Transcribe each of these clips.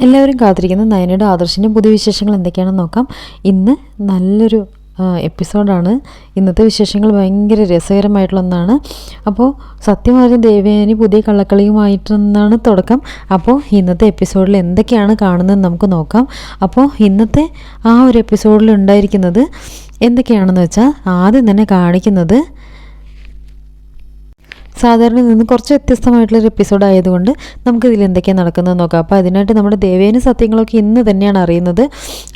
എല്ലാവരും കാത്തിരിക്കുന്ന. നയനയുടെ ആദർശിന്റെ പുതിയ വിശേഷങ്ങൾ എന്തൊക്കെയാണെന്ന് നോക്കാം. ഇന്ന് നല്ലൊരു എപ്പിസോഡാണ്. ഇന്നത്തെ വിശേഷങ്ങൾ ഭയങ്കര രസകരമായിട്ടുള്ള ഒന്നാണ്. അപ്പോൾ സത്യം പറഞ്ഞ ദേവയാനി പുതിയ കള്ളക്കളിയുമായിട്ടെന്നാണ് തുടക്കം. അപ്പോൾ ഇന്നത്തെ എപ്പിസോഡിൽ എന്തൊക്കെയാണ് കാണുന്നത് നമുക്ക് നോക്കാം. അപ്പോൾ ഇന്നത്തെ ആ ഒരു എപ്പിസോഡിൽ ഉണ്ടായിരിക്കുന്നത് എന്തൊക്കെയാണെന്ന് വെച്ചാൽ ആദ്യം തന്നെ കാണിക്കുന്നത് സാധാരണ നിന്ന് കുറച്ച് വ്യത്യസ്തമായിട്ടുള്ളൊരു എപ്പിസോഡ് ആയതുകൊണ്ട് നമുക്കിതിൽ എന്തൊക്കെയാണ് നടക്കുന്നത് നോക്കാം. അപ്പോൾ അതിനായിട്ട് നമ്മുടെ ദേവേന സത്യങ്ങളൊക്കെ ഇന്ന് തന്നെയാണ് അറിയുന്നത്.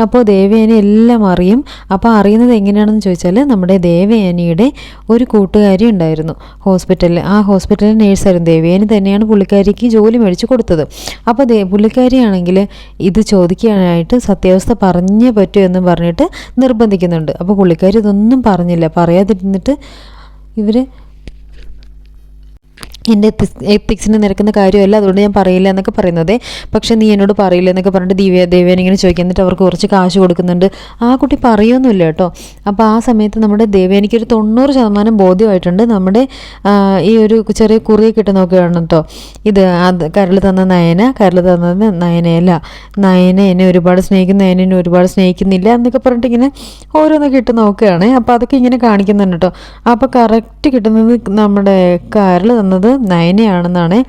അപ്പോൾ ദേവേന എല്ലാം അറിയും. അപ്പോൾ അറിയുന്നത് എങ്ങനെയാണെന്ന് ചോദിച്ചാൽ നമ്മുടെ ദേവയാനിയുടെ ഒരു കൂട്ടുകാരി ഉണ്ടായിരുന്നു. ഹോസ്പിറ്റലിൽ ആ ഹോസ്പിറ്റലിൽ നേഴ്സായിരുന്നു ദേവയാനി തന്നെയാണ് പുള്ളിക്കാരിക്ക് ജോലി മേടിച്ച് കൊടുത്തത്. അപ്പോൾ ദേ പുള്ളിക്കാരിയാണെങ്കിൽ ഇത് ചോദിക്കാനായിട്ട് സത്യാവസ്ഥ പറഞ്ഞേ പറ്റൂ എന്ന് പറഞ്ഞിട്ട് നിർബന്ധിക്കുന്നുണ്ട്. അപ്പോൾ പുള്ളിക്കാരി ഇതൊന്നും പറഞ്ഞില്ല. പറയാതിരുന്നിട്ട് ഇവർ എന്റെ എത്തിക്സ് എത്തിക്സിന് നിരക്കുന്ന കാര്യമല്ല അതുകൊണ്ട് ഞാൻ പറയില്ല എന്നൊക്കെ പറയുന്നത്. പക്ഷെ നീ എന്നോട് പറയില്ല എന്നൊക്കെ പറഞ്ഞിട്ട് ദിവ്യ ദേവേനെ ഇങ്ങനെ ചോദിക്കുക എന്നിട്ട് അവർക്ക് കുറച്ച് കാശ് കൊടുക്കുന്നുണ്ട്. ആ കുട്ടി പറയുമൊന്നുമില്ല കേട്ടോ. അപ്പോൾ ആ സമയത്ത് നമ്മുടെ ദേവേനിക്കൊരു തൊണ്ണൂറ് ശതമാനം ബോധ്യമായിട്ടുണ്ട്. നമ്മുടെ ഈ ഒരു ചെറിയ കുറിയെ കിട്ടുന്ന നോക്കുകയാണ് കേട്ടോ. ഇത് അത് കരൾ തന്ന നയന കരൾ തന്നത് നയനയല്ല. നയന എന്നെ ഒരുപാട് സ്നേഹിക്കുന്ന നയന എന്നെ ഒരുപാട് സ്നേഹിക്കുന്നില്ല എന്നൊക്കെ പറഞ്ഞിട്ട് ഇങ്ങനെ ഓരോന്നൊക്കെ ഇട്ട് നോക്കുകയാണ്. അപ്പോൾ അതൊക്കെ ഇങ്ങനെ കാണിക്കുന്നുണ്ട് കേട്ടോ. അപ്പോൾ കറക്റ്റ് കിട്ടുന്നത് നമ്മുടെ കരൾ തന്നത് നയനയാണെന്നാണ്.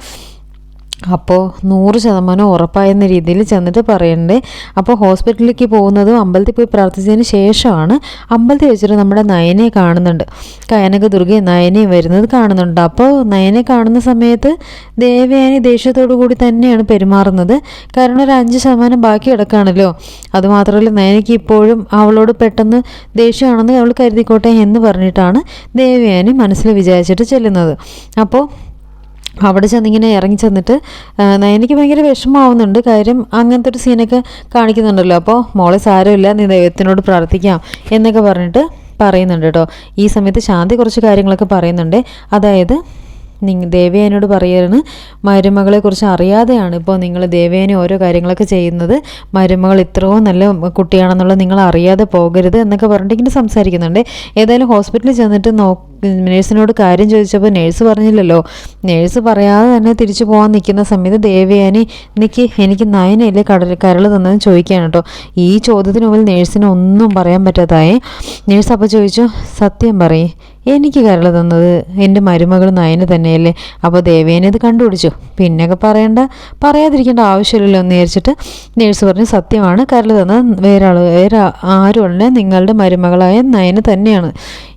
അപ്പോൾ നൂറ് ശതമാനം ഉറപ്പായെന്ന രീതിയിൽ ചെന്നിട്ട് പറയണ്ടേ. അപ്പോൾ ഹോസ്പിറ്റലിലേക്ക് പോകുന്നതും അമ്പലത്തിൽ പോയി പ്രാർത്ഥിച്ചതിന് ശേഷമാണ് അമ്പലത്തിൽ വെച്ചിട്ട് നമ്മുടെ നയനെ കാണുന്നുണ്ട്. കയനക ദുർഗയും നയനയും വരുന്നത് കാണുന്നുണ്ട്. അപ്പോൾ നയനെ കാണുന്ന സമയത്ത് ദേവയാനി ദേഷ്യത്തോടു കൂടി തന്നെയാണ് പെരുമാറുന്നത്. കാരണം ഒരു അഞ്ച് ശതമാനം ബാക്കി കിടക്കുകയാണല്ലോ. അതുമാത്രമല്ല നയനയ്ക്ക് ഇപ്പോഴും അവളോട് പെട്ടെന്ന് ദേഷ്യമാണെന്ന് അവൾ കരുതിക്കോട്ടെ എന്ന് പറഞ്ഞിട്ടാണ് ദേവയാനി മനസ്സിൽ വിചാരിച്ചിട്ട് ചെല്ലുന്നത്. അപ്പോൾ അവിടെ ചെന്നിങ്ങനെ ഇറങ്ങി ചെന്നിട്ട് എനിക്ക് ഭയങ്കര വിഷമമാവുന്നുണ്ട്. കാര്യം അങ്ങനത്തെ ഒരു സീനൊക്കെ കാണിക്കുന്നുണ്ടല്ലോ. അപ്പോൾ മോളെ സാരമില്ല നീ ദൈവത്തിനോട് പ്രാർത്ഥിക്കാം എന്നൊക്കെ പറഞ്ഞിട്ട് പറയുന്നുണ്ട് കേട്ടോ. ഈ സമയത്ത് ശാന്തി കുറച്ച് കാര്യങ്ങളൊക്കെ പറയുന്നുണ്ട്. അതായത് നിങ്ങ ദേവയാനോട് പറയാണ് മരുമകളെക്കുറിച്ച് അറിയാതെയാണ് ഇപ്പോൾ നിങ്ങൾ ദേവയാനി ഓരോ കാര്യങ്ങളൊക്കെ ചെയ്യുന്നത്. മരുമകൾ ഇത്രയും നല്ല കുട്ടിയാണെന്നുള്ളത് നിങ്ങൾ അറിയാതെ പോകരുത് എന്നൊക്കെ പറഞ്ഞിട്ട് ഇങ്ങനെ സംസാരിക്കുന്നുണ്ട്. ഏതായാലും ഹോസ്പിറ്റലിൽ ചെന്നിട്ട് നോ നേഴ്സിനോട് കാര്യം ചോദിച്ചപ്പോൾ നേഴ്സ് പറഞ്ഞില്ലല്ലോ. നേഴ്സ് പറയാതെ തന്നെ തിരിച്ചു പോകാൻ നിൽക്കുന്ന സമയത്ത് ദേവയാനി എനിക്ക് എനിക്ക് നയനയല്ലേ കടൽ കരൾ തന്നതെന്ന് ചോദിക്കുകയാണ് കേട്ടോ ഈ ചോദ്യത്തിന് മുമ്പിൽ നേഴ്സിന് ഒന്നും പറയാൻ പറ്റാതായി. നേഴ്സ് അപ്പോൾ ചോദിച്ചു സത്യം പറയും എനിക്ക് കരൾ തന്നത് എന്റെ മരുമകൾ നയന തന്നെയല്ലേ? അപ്പോൾ ദേവേനെ ഇത് കണ്ടുപിടിച്ചു. പിന്നെയൊക്കെ പറയണ്ട പറയാതിരിക്കേണ്ട ആവശ്യമില്ലല്ലോ എന്ന് വിചാരിച്ചിട്ട് നേഴ്സ് പറഞ്ഞു സത്യമാണ് കരൾ തന്നത് വേറെ ആൾ വേറെ ആരുമല്ല നിങ്ങളുടെ മരുമകളായ നയന തന്നെയാണ്.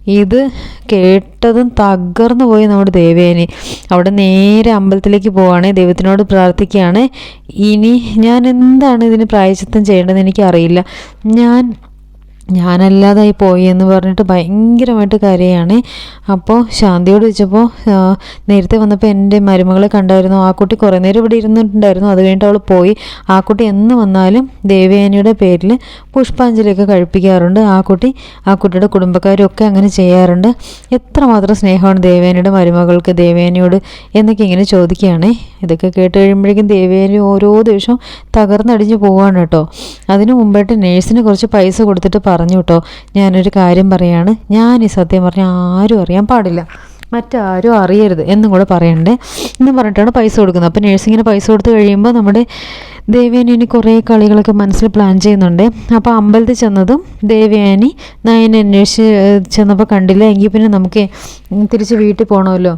ഇത് കേട്ടതും തകർന്നു പോയി നമ്മുടെ ദേവേനി. അവിടെ നേരെ അമ്പലത്തിലേക്ക് പോവാണ്. ദൈവത്തിനോട് പ്രാർത്ഥിക്കുകയാണ്. ഇനി ഞാൻ എന്താണ് ഇതിന് പ്രായച്ചിത്തം ചെയ്യേണ്ടതെന്ന് എനിക്കറിയില്ല. ഞാൻ ഞാനല്ലാതായി പോയി എന്ന് പറഞ്ഞിട്ട് ഭയങ്കരമായിട്ട് കരയാണ്. അപ്പോൾ ശാന്തിയോട് ചോദിച്ചപ്പോൾ നേരത്തെ വന്നപ്പോൾ എന്റെ മരുമകളെ കണ്ടായിരുന്നു. ആ കുട്ടി കുറേ നേരം ഇവിടെ ഇരുന്നിട്ടുണ്ടായിരുന്നു. അത് കഴിഞ്ഞിട്ട് അവൾ പോയി. ആ കുട്ടി എന്ന് വന്നാലും ദേവയാനിയുടെ പേരിൽ പുഷ്പാഞ്ജലിയൊക്കെ കഴിപ്പിക്കാറുണ്ട് ആ കുട്ടി. ആ കുട്ടിയുടെ കുടുംബക്കാരൊക്കെ അങ്ങനെ ചെയ്യാറുണ്ട്. എത്രമാത്രം സ്നേഹമാണ് ദേവയാനിയുടെ മരുമകൾക്ക് ദേവയാനിയോട് എന്നൊക്കെ ഇങ്ങനെ ചോദിക്കുകയാണ്. ഇതൊക്കെ കേട്ട് കഴിയുമ്പോഴേക്കും ദേവയാനി ഓരോ ദിവസവും തകർന്നടിഞ്ഞ് പോവാണ് കേട്ടോ. അതിനു മുമ്പായിട്ട് നേഴ്സിന് കുറച്ച് പൈസ കൊടുത്തിട്ട് പറഞ്ഞു കേട്ടോ. ഞാനൊരു കാര്യം പറയാണ്. ഞാൻ ഈ സത്യം പറഞ്ഞ ആരും അറിയാൻ പാടില്ല. മറ്റാരും അറിയരുത് എന്നും കൂടെ പറയണ്ടേ. എന്നും പറഞ്ഞിട്ടാണ് പൈസ കൊടുക്കുന്നത്. അപ്പോൾ നഴ്സിങ്ങിന് പൈസ കൊടുത്ത് കഴിയുമ്പോൾ നമ്മുടെ ദേവയാനി കുറേ കളികളൊക്കെ മനസ്സിൽ പ്ലാൻ ചെയ്യുന്നുണ്ട്. അപ്പോൾ അമ്പലത്തിൽ ചെന്നതും ദേവയാനി നയൻ അന്വേഷിച്ച് ചെന്നപ്പോൾ കണ്ടില്ല. എങ്കിൽ പിന്നെ നമുക്ക് തിരിച്ച് വീട്ടിൽ പോകണമല്ലോ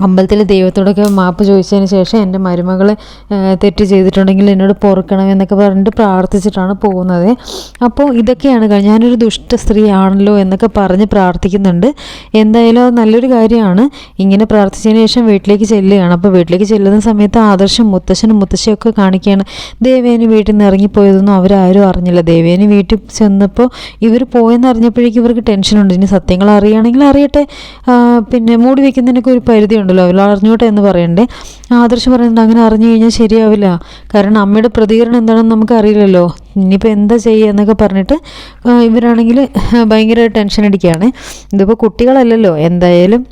അമ്പലത്തിൽ ദൈവത്തോടൊക്കെ മാപ്പ് ചോദിച്ചതിന് ശേഷം എന്റെ മരുമകൾ തെറ്റ് ചെയ്തിട്ടുണ്ടെങ്കിൽ എന്നോട് പൊറുക്കണം എന്നൊക്കെ പറഞ്ഞിട്ട് പ്രാർത്ഥിച്ചിട്ടാണ് പോകുന്നത്. അപ്പോൾ ഇതൊക്കെയാണ്. ഞാനൊരു ദുഷ്ട സ്ത്രീ ആണല്ലോ എന്നൊക്കെ പറഞ്ഞ് പ്രാർത്ഥിക്കുന്നുണ്ട്. എന്തായാലും അത് നല്ലൊരു കാര്യമാണ്. ഇങ്ങനെ പ്രാർത്ഥിച്ചതിന് ശേഷം വീട്ടിലേക്ക് ചെല്ലുകയാണ്. അപ്പോൾ വീട്ടിലേക്ക് ചെല്ലുന്ന സമയത്ത് ആദർശം മുത്തശ്ശനും മുത്തശ്ശിയൊക്കെ കാണിക്കുകയാണ്. ദേവേനി വീട്ടിൽ നിന്ന് ഇറങ്ങിപ്പോയതൊന്നും അവരാരും അറിഞ്ഞില്ല. ദേവേനി വീട്ടിൽ ചെന്നപ്പോൾ ഇവർ പോയെന്ന് അറിഞ്ഞപ്പോഴേക്കും ഇവർക്ക് ടെൻഷനുണ്ട്. ഇനി സത്യങ്ങൾ അറിയുകയാണെങ്കിൽ അറിയട്ടെ. പിന്നെ മൂടി വയ്ക്കുന്നതിനൊക്കെ ഒരു പരിധി ഉണ്ടല്ലോ അവൾ അറിഞ്ഞോട്ടെ എന്ന് പറയണ്ടേ? ആദർശം പറയുന്നുണ്ട് അങ്ങനെ അറിഞ്ഞു കഴിഞ്ഞാൽ ശരിയാവില്ല. കാരണം അമ്മയുടെ പ്രതികരണം എന്താണെന്ന് നമുക്ക് അറിയില്ലല്ലോ. ഇനിയിപ്പോൾ എന്താ ചെയ്യുക എന്നൊക്കെ പറഞ്ഞിട്ട് ഇവരാണെങ്കിൽ ഭയങ്കര ടെൻഷൻ അടിക്കുകയാണ്. ഇതിപ്പോൾ കുട്ടികളല്ലല്ലോ. എന്തായാലും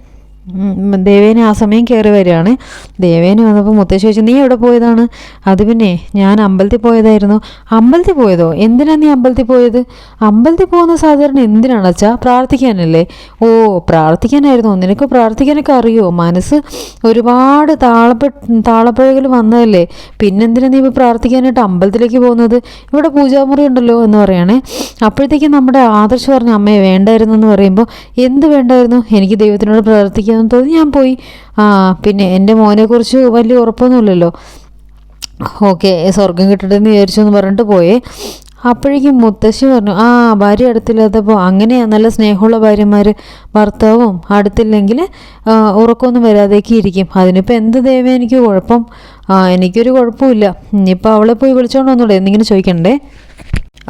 ദേവേനെ ആ സമയം കയറി വരികയാണ്. ദേവേനെ വന്നപ്പോൾ മുത്തശ്ശി ചോദിച്ചു നീ എവിടെ പോയതാണ്? അത് പിന്നെ ഞാൻ അമ്പലത്തിൽ പോയതായിരുന്നു. അമ്പലത്തിൽ പോയതോ? എന്തിനാണ് നീ അമ്പലത്തിൽ പോയത്? അമ്പലത്തിൽ പോകുന്ന സാധാരണ എന്തിനാണ് അച്ഛാ? പ്രാർത്ഥിക്കാനല്ലേ. ഓ പ്രാർത്ഥിക്കാനായിരുന്നു. നിനക്ക് പ്രാർത്ഥിക്കാനൊക്കെ അറിയോ? മനസ്സ് ഒരുപാട് താളപ്പ താളപ്പഴകൾ വന്നതല്ലേ. പിന്നെന്തിനാ നീ ഇപ്പോൾ പ്രാർത്ഥിക്കാനായിട്ട് അമ്പലത്തിലേക്ക് പോകുന്നത്? ഇവിടെ പൂജാമുറി ഉണ്ടല്ലോ എന്ന് പറയണേ. അപ്പോഴത്തേക്കും നമ്മുടെ ആദർശ് പറഞ്ഞ അമ്മയെ വേണ്ടായിരുന്നു എന്ന് പറയുമ്പോൾ എന്ത് വേണ്ടായിരുന്നു? എനിക്ക് ദൈവത്തിനോട് പ്രാർത്ഥിക്കാമെന്ന് തോന്നി. ഞാൻ പോയി. ആ പിന്നെ എന്റെ മോനെക്കുറിച്ച് വലിയ ഉറപ്പൊന്നുമില്ലല്ലോ. ഓക്കെ സ്വർഗം കിട്ടട്ടെന്ന് വിചാരിച്ചു എന്ന് പറഞ്ഞിട്ട് പോയേ. അപ്പോഴേക്കും മുത്തശ്ശി പറഞ്ഞു ആ ഭാര്യ അടുത്തില്ലാത്തപ്പോൾ അങ്ങനെയാ നല്ല സ്നേഹമുള്ള ഭാര്യമാർ ഭർത്താവും അടുത്തില്ലെങ്കിൽ ഉറക്കമൊന്നും വരാതേക്ക് ഇരിക്കും. അതിനിപ്പോൾ എന്ത് ദൈവം എനിക്ക് കുഴപ്പം? എനിക്കൊരു കുഴപ്പമില്ല. ഇനിയിപ്പോൾ അവളെ പോയി വിളിച്ചോണ്ട് വന്നൂടെ എന്നിങ്ങനെ ചോദിക്കണ്ടേ?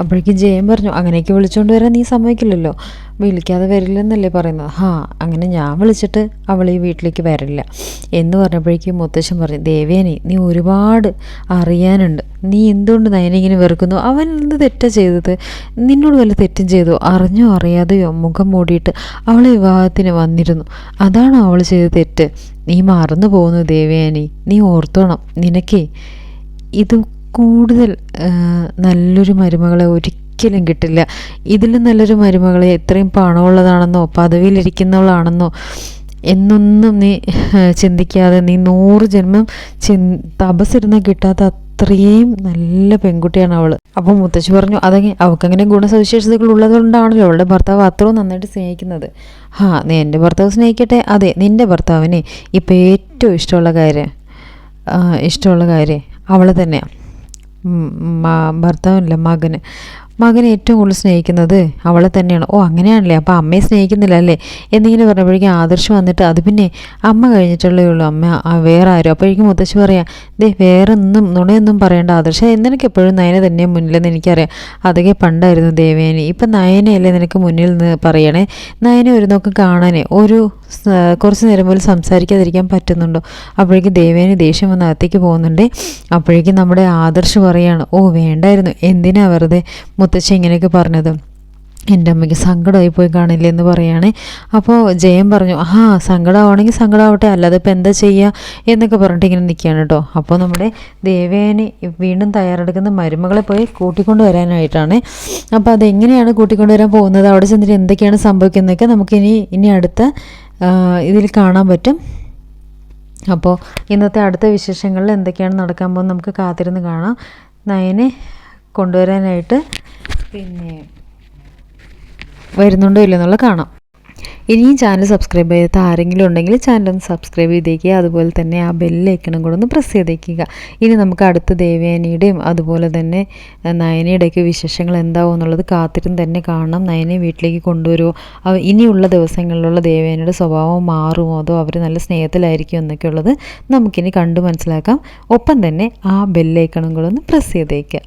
അപ്പോഴേക്കും ജയൻ പറഞ്ഞു അങ്ങനെയൊക്കെ വിളിച്ചുകൊണ്ട് വരാൻ നീ സമ്മതിക്കില്ലല്ലോ. വിളിക്കാതെ വരില്ലെന്നല്ലേ പറയുന്നത്. ഹാ അങ്ങനെ ഞാൻ വിളിച്ചിട്ട് അവൾ ഈ വീട്ടിലേക്ക് വരില്ല. എന്ന് പറഞ്ഞപ്പോഴേക്കും മുത്തശ്ശൻ പറഞ്ഞു ദേവേനെ നീ ഒരുപാട് അറിയാനുണ്ട്. നീ എന്തുകൊണ്ട് നയനിങ്ങനെ വെറുക്കുന്നു? അവൻ എന്ത് തെറ്റാ ചെയ്തത്? നിന്നോട് വല്ല തെറ്റും ചെയ്തു? അറിഞ്ഞോ അറിയാതെയോ മുഖം മൂടിയിട്ട് അവളെ വിവാഹത്തിന് വന്നിരുന്നു. അതാണ് അവൾ ചെയ്ത തെറ്റ്. നീ മറന്നു പോകുന്നു ദേവയാനി നീ ഓർത്തോണം. നിനക്കേ ഇത് കൂടുതൽ നല്ലൊരു മരുമകളെ ഒരിക്കലും കിട്ടില്ല. ഇതിലും നല്ലൊരു മരുമകളെ എത്രയും പണമുള്ളതാണെന്നോ പദവിയിലിരിക്കുന്നവളാണെന്നോ എന്നൊന്നും നീ ചിന്തിക്കാതെ നീ നൂറ് ജന്മം ചി തപസ്സിരുന്ന കിട്ടാത്ത അത്രയും നല്ല പെൺകുട്ടിയാണ് അവൾ അപ്പോൾ മുത്തശ്ശി പറഞ്ഞു അതങ്ങനെ അവൾക്കങ്ങനെ ഗുണസവിശേഷതകൾ ഉള്ളതുകൊണ്ടാണല്ലോ അവളുടെ ഭർത്താവ് അത്രയും നന്നായിട്ട് സ്നേഹിക്കുന്നത്. ഹാ നീ എന്റെ ഭർത്താവ് സ്നേഹിക്കട്ടെ? അതെ നിന്റെ ഭർത്താവിനെ. ഇപ്പം ഏറ്റവും ഇഷ്ടമുള്ള കാര്യം ഇഷ്ടമുള്ള കാര്യം അവൾ തന്നെയാണ് ഭർത്താവിനല്ല മകന്. മകനെ ഏറ്റവും കൂടുതൽ സ്നേഹിക്കുന്നത് അവളെ തന്നെയാണ്. ഓ അങ്ങനെയാണല്ലേ? അപ്പോൾ അമ്മയെ സ്നേഹിക്കുന്നില്ല അല്ലേ എന്നിങ്ങനെ പറഞ്ഞപ്പോഴേക്കും ആദർശം വന്നിട്ട് അത് പിന്നെ അമ്മ കഴിഞ്ഞിട്ടുള്ളേ ഉള്ളൂ. അമ്മ വേറെ ആരും. അപ്പോഴേക്കും മുത്തശ്ശി പറയാം ദേ വേറെ ഒന്നും നുണയൊന്നും പറയേണ്ട ആദർശം. നിനക്ക് എപ്പോഴും നയന തന്നെ മുന്നിലെന്ന് എനിക്കറിയാം. അതൊക്കെ പണ്ടായിരുന്നു ദേവേനി. ഇപ്പം നയനയല്ലേ നിനക്ക് മുന്നിൽ നിന്ന് പറയണേ? നയന ഒരു നോക്ക് കാണാനേ. ഒരു കുറച്ച് നേരം പോലും സംസാരിക്കാതിരിക്കാൻ പറ്റുന്നുണ്ടോ? അപ്പോഴേക്കും ദേവേനി ദേഷ്യം വന്ന് അകത്തേക്ക് പോകുന്നുണ്ട്. അപ്പോഴേക്കും നമ്മുടെ ആദർശ് പറയാണ് ഓ വേണ്ടായിരുന്നു. എന്തിനാ വെറുതെ? മുത്തശ്ശി ഇങ്ങനെയൊക്കെ പറഞ്ഞത് എന്റെ അമ്മയ്ക്ക് സങ്കടമായി പോയി കാണില്ലേ എന്ന് പറയുകയാണ് അപ്പോൾ ജയൻ പറഞ്ഞു ആ സങ്കടമാവണമെങ്കിൽ സങ്കടമാവട്ടെ അല്ലാതെ ഇപ്പം എന്താ ചെയ്യുക എന്നൊക്കെ പറഞ്ഞിട്ട് ഇങ്ങനെ നിൽക്കുകയാണ് കേട്ടോ. അപ്പോൾ നമ്മുടെ ദേവേനെ വീണ്ടും തയ്യാറെടുക്കുന്ന മരുമകളെ പോയി കൂട്ടിക്കൊണ്ട് വരാനായിട്ടാണ്. അപ്പോൾ അതെങ്ങനെയാണ് കൂട്ടിക്കൊണ്ട് വരാൻ പോകുന്നത്? അവിടെ ചെന്നിട്ട് എന്തൊക്കെയാണ് സംഭവിക്കുന്നതൊക്കെ നമുക്കിനി ഇനി അടുത്ത ഇതിൽ കാണാൻ പറ്റും. അപ്പോൾ ഇന്നത്തെ അടുത്ത വിശേഷങ്ങളിൽ എന്തൊക്കെയാണ് നടക്കാൻ പോകുന്നത് നമുക്ക് കാത്തിരുന്ന് കാണാം. നയനെ കൊണ്ടുവരാനായിട്ട് പിന്നെ വരുന്നുണ്ടോ ഇല്ലെന്നുള്ളത് കാണാം. ഇനിയും ചാനൽ സബ്സ്ക്രൈബ് ചെയ്യാത്ത ആരെങ്കിലും ഉണ്ടെങ്കിൽ ചാനൽ ഒന്ന് സബ്സ്ക്രൈബ് ചെയ്തേക്കുക. അതുപോലെ തന്നെ ആ ബെല്ലൈക്കണം കൂടെ ഒന്ന് പ്രസ് ചെയ്തേക്കുക. ഇനി നമുക്ക് അടുത്ത ദേവേനയുടെയും അതുപോലെ തന്നെ നയനയുടെയൊക്കെ വിശേഷങ്ങൾ എന്താവും എന്നുള്ളത് കാത്തിരുന്ന് തന്നെ കാണണം. നയനെ വീട്ടിലേക്ക് കൊണ്ടുവരുമോ അവ ഇനിയുള്ള ദിവസങ്ങളിലുള്ള ദേവേനയുടെ സ്വഭാവം മാറുമോ? അതോ അവർ നല്ല സ്നേഹത്തിലായിരിക്കും എന്നൊക്കെ ഉള്ളത് നമുക്കിനി കണ്ടു മനസ്സിലാക്കാം. ഒപ്പം തന്നെ ആ ബെല്ലൈക്കണം കൂടെ ഒന്ന് പ്രസ് ചെയ്തേക്കുക.